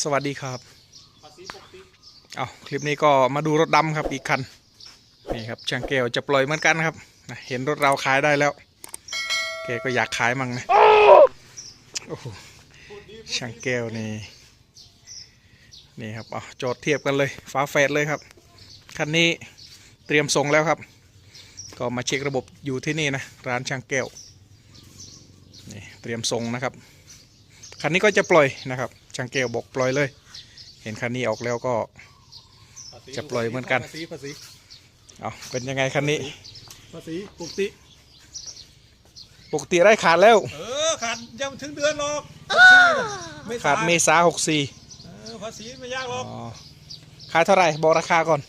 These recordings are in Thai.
สวัสดีครับภาษีปกติเอาคลิปนี้ก็มาดูรถดำครับอีกคัน นี่ครับช่างแก้วจะปล่อยเหมือนกันครับนะเห็นรถเราขายได้แล้ว แกก็อยากขายมั่งนะโอ้โหพูดดีช่างแก้วนี่ นี่ครับเอาจอดเทียบกันเลยฟ้าแฝดเลยครับ คันนี้เตรียมส่งแล้วครับ ก็มาเช็คระบบอยู่ที่นี่นะร้านช่างแก้ว นี่เตรียมส่งนะครับ คันนี้ก็จะปล่อยนะครับ ช่างแก้วบอกปล่อยเลย เห็นคันนี้ออกแล้วก็ภาษีจะปล่อยเหมือนกัน ภาษีภาษีเอาเป็นยังไงคันนี้ ภาษีปกติปกติได้ขาดแล้ว เออขาดยังไม่ถึงเดือนหรอกไม่ขาดเมษาหกสี่เออภาษีไม่ยากหรอกขายเท่าไหร่บอกราคาก่อน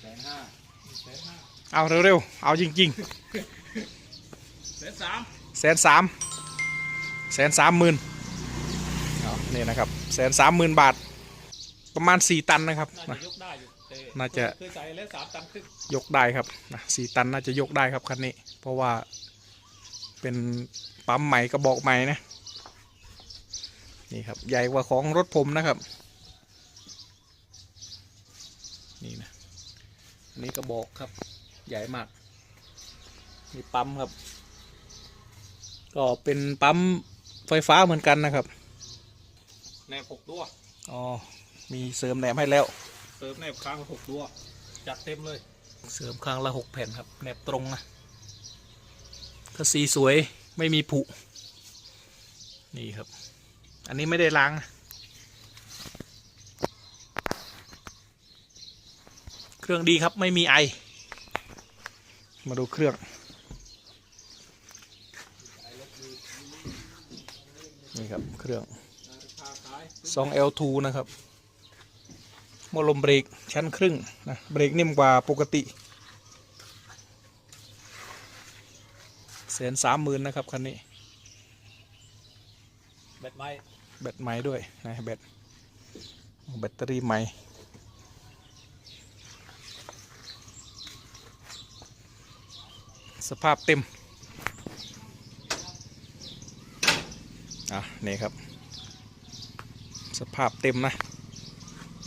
แสนห้าแสนห้าเอาเร็วๆเอาจริงแสนสามๆแสนสามแสนสามหมื่นเอา นี่นะครับแสนสามหมื่นบาท ประมาณสี่ตันนะครับน่านะจะยกได้อยู่แต่น่าจะเคยใส่แล้วสามตันครึ่งยกได้ครับนะสี่ตันน่าจะยกได้ครับคันนี้ เพราะว่าเป็นปั๊มใหม่กระบอกใหม่นะนี่ครับใหญ่กว่าของรถผมนะครับ นี่นะอันนี้กระบอกครับ ใหญ่มากมีปั๊มครับ ก็เป็นปั๊มไฟฟ้าเหมือนกันนะครับ แนบหกตัวอ๋อ มีเสริมแหนมให้แล้วเติมแนบค้างหกตัวจัดเต็มเลย เสริมข้างละหกแผ่นครับแนบตรงนะก็สีสวยไม่มีผุ นี่ครับ อันนี้ไม่ได้ล้างนะเครื่องดีครับไม่มีไอ มาดูเครื่อง นี่ครับเครื่อง 2 L2 นะครับโมลมเบรกชั้นครึ่งนะเบรกนิ่มกว่าปกติเสนสามหมื่นนะครับคันนี้ แบตไม้แบตไม้ด้วยนะแบตแบตเตอรี่ไม้สภาพเต็ม อะ นี่ครับ สภาพเต็มนะ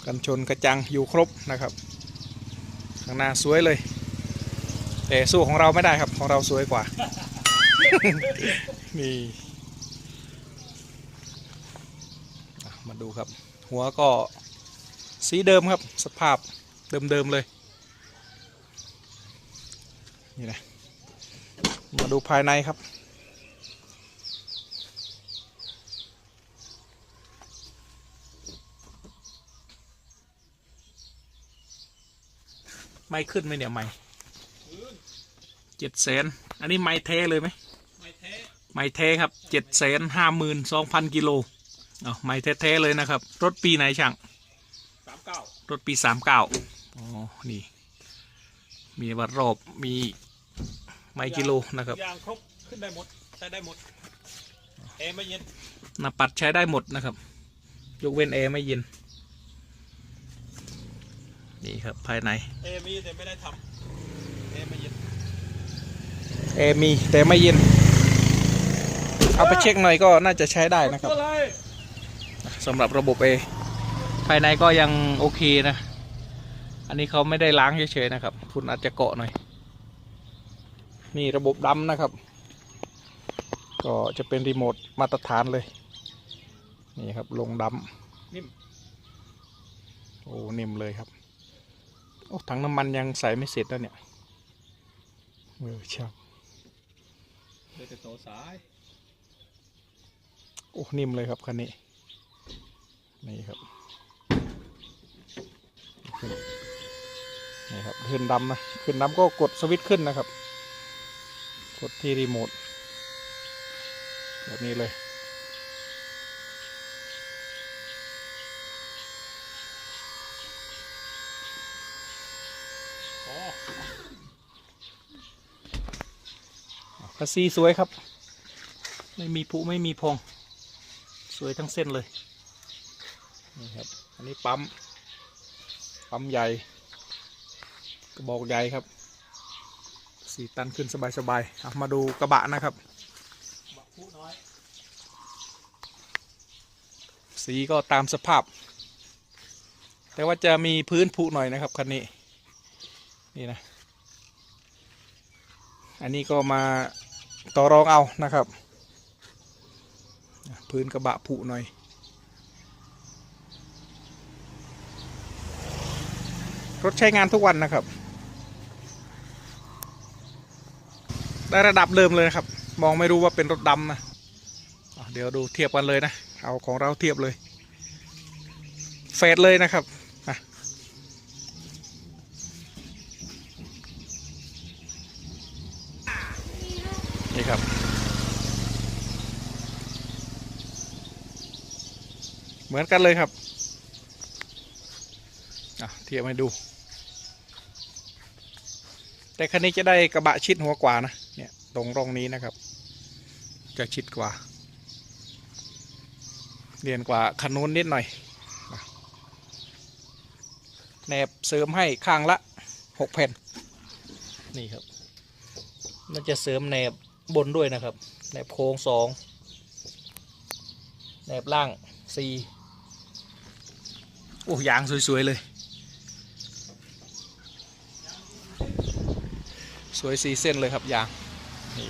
กันชนกระจังอยู่ครบนะครับ ข้างหน้าสวยเลย แต่สู้ของเราไม่ได้ครับของเราสวยกว่า นี่มาดูครับ หัวก็สีเดิมครับ สภาพเดิมๆเลย นี่นะ มาดูภายในครับ ไม่ขึ้นไหมเนี่ยไม่เจ็ดแสนอันนี้ไม่แท้เลยไหมไม่แท้ไม่แท้ครับเจ็ดแสนห้าหมื่นสองพันกิโลเอาไม่แท้ๆเลยนะครับ รถปีไหนช่างสามเก้ารถปีสามเก้าอ๋อ นี่ มีวัดรอบมีไมล์กิโลนะครับยางครบขึ้นได้หมดใช้ได้หมดแอร์ไม่เย็นหน้าปัดใช้ได้หมดนะครับ ยกเว้นแอร์ไม่เย็น นี่ครับภายในแอร์มีแต่ไม่ได้ทำแอร์ไม่เย็นแอร์มีแต่ไม่เย็น เอาไปเช็คหน่อยก็น่าจะใช้ได้นะครับตัวอะไรสำหรับระบบเอภายในก็ยังโอเคนะ อันนี้เขาไม่ได้ล้างเฉยๆนะครับฝุ่นอาจจะเกาะหน่อย นี่ระบบดำนะครับ ก็จะเป็นรีโมทมาตรฐานเลย นี่ครับลงดนิ่มำโอ้นิ่มเลยครับโอ้ถังน้ำมันยังใส่ไม่เสร็จแล้วเนี่ยเออช่างเดี๋ยวจะโตสายโอ้นิ่มเลยครับคันนี้นี่ครับขึ้นนี่ครับขึ้นดำนะขึ้นดำก็กดสวิตช์ขึ้นนะครับ กดที่รีโมทแบบนี้เลย อ๋อภาษีสวยครับ ไม่มีผุไม่มีพองสวยทั้งเส้นเลยนี่ครับอันนี้ปั๊มปั๊มใหญ่กระบอกใหญ่ครับสี่ตันขึ้นสบายๆเอามาดูกระบะนะครับบักพูน้อยสีก็ตามสภาพ แต่ว่าจะมีพื้นผุหน่อยนะครับคันนี้ นี่นะ อันนี้ก็มาต่อรองเอานะครับ พื้นกระบะผุหน่อยรถใช้งานทุกวันนะครับ ได้ระดับเดิมเลยนะครับ มองไม่รู้ว่าเป็นรถดำนะอะเดี๋ยวดูเทียบกันเลยนะ เอาของเราเทียบเลย เฟดเลยนะครับอะนี่ ครับ เหมือนกันเลยครับอะเทียบให้ดู แต่คันนี้จะได้กระบะชิดหัวกว่านะ เนี่ยตรงร่องนี้นะครับ จะชิดกว่าเรียนกว่าคันนู้นนิดหน่อยแหนบเสริมให้ข้างละหกแผ่น นี่ครับน่าจะเสริมแหนบ บนด้วยนะครับแหนบโค้งสองแหนบล่างสี่โอ้ยางสวย ๆ เลย สวยสีเส้นเลยครับยางนี่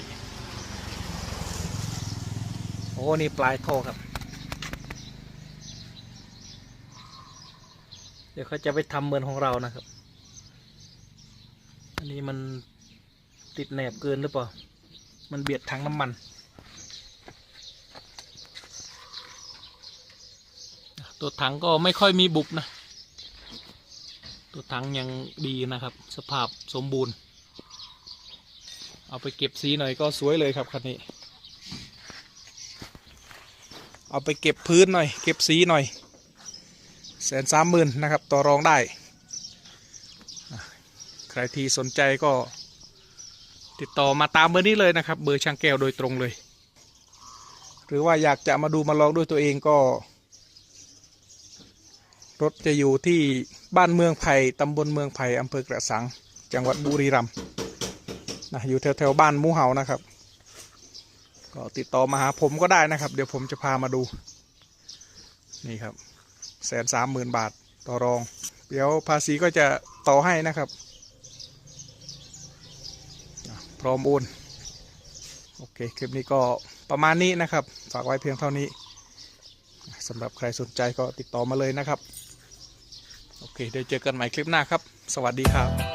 โอ้นี่ปลายท่อครับ เดี๋ยวเขาจะไปทำเหมือนของเรานะครับ อันนี้มันติดแหนบเกินหรือเปล่า มันเบียดถังน้ำมัน ตัวถังก็ไม่ค่อยมีบุบนะ ตัวถังยังดีนะครับ สภาพสมบูรณ์ เอาไปเก็บสีหน่อยก็สวยเลยครับคันนี้ เอาไปเก็บพื้นหน่อย เก็บสีหน่อยแสนสามหมื่นนะครับ ต่อรองได้ ใครที่สนใจก็ ติดต่อมาตามเบอร์นี้เลยนะครับ เบอร์ช่างแก้วโดยตรงเลย หรือว่าอยากจะมาดูมาลองด้วยตัวเองก็ รถจะอยู่ที่บ้านเมืองไผ่ตำบลเมืองไผ่อำเภอกระสัง จังหวัดบุรีรัมย์นะอยู่แถวแถวๆบ้านมูเหานะครับ ก็ติดต่อมาหาผมก็ได้นะครับ เดี๋ยวผมจะพามาดู นี่ครับแสนสามหมื่นบาทต่อรอง เดี๋ยวภาษีก็จะต่อให้นะครับ พร้อมโอนโอเค คลิปนี้ก็ประมาณนี้นะครับ ฝากไว้เพียงเท่านี้สำหรับใครสนใจก็ติดต่อมาเลยนะครับ โอเค เดี๋ยวเจอกันใหม่คลิปหน้าครับ สวัสดีครับ